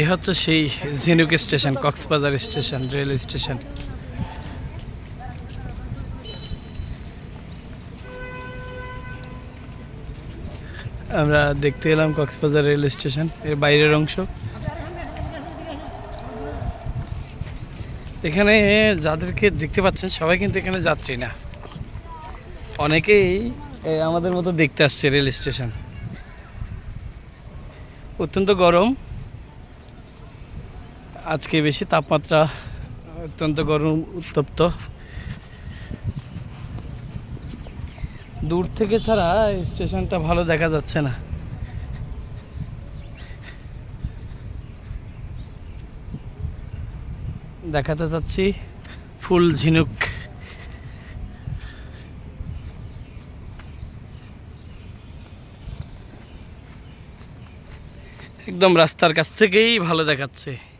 এ হচ্ছে সেই Jhinuk station, Cox's Bazar station, rail station. আমরা দেখতে এলাম কক্সবাজার রেল স্টেশন, এর বাইরের অংশ। এখানে যাদেরকে দেখতে পাচ্ছেন, সবাই কিন্তু এখানে যাত্রী না। অনেকেই আমাদের মতো দেখতে আসছে রেল স্টেশন। অত্যন্ত গরম। আজকে বেশি তাপমাত্রা অত্যন্ত গরম, উত্তপ্ত। দূর থেকে ছাড়া স্টেশনটা ভালো দেখা যাচ্ছে না। দেখাতে চাচ্ছি ফুল ঝিনুক। একদম রাস্তার কাছ থেকেই ভালো দেখাচ্ছে।